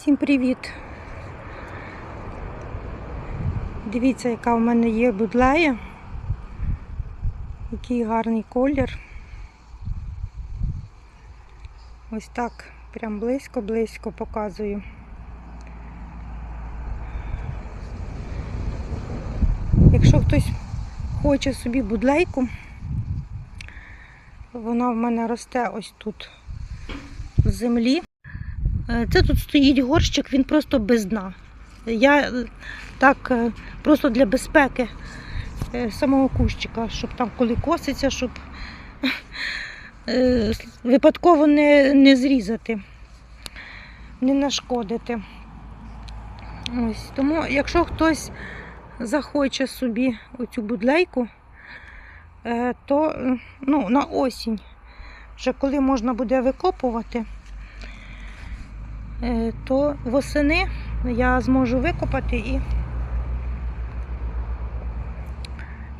Всім привіт! Дивіться, яка в мене є будлея. Який гарний колір. Ось так, прям близько-близько показую. Якщо хтось хоче собі будлейку, вона в мене росте ось тут в землі. Е, Це тут стоїть горщик, він просто без дна. Я е, так е, просто для безпеки самого кущика, щоб там коли коситься, щоб випадково не, не зрізати, не нашкодити. Ось. Тому, якщо хтось захоче собі оцю будлейку, то ну, на осінь, вже коли можна буде викопувати, то восени я зможу викопати і,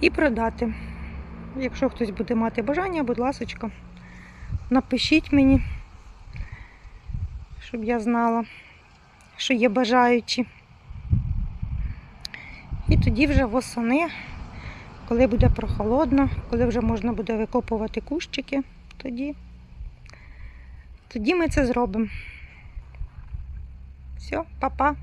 і продати. Якщо хтось буде мати бажання, будь ласка, напишіть мені, щоб я знала, що є бажаючі. І тоді вже восени, коли буде прохолодно, коли вже можна буде викопувати кущики, тоді, тоді ми це зробимо. Все, па-па.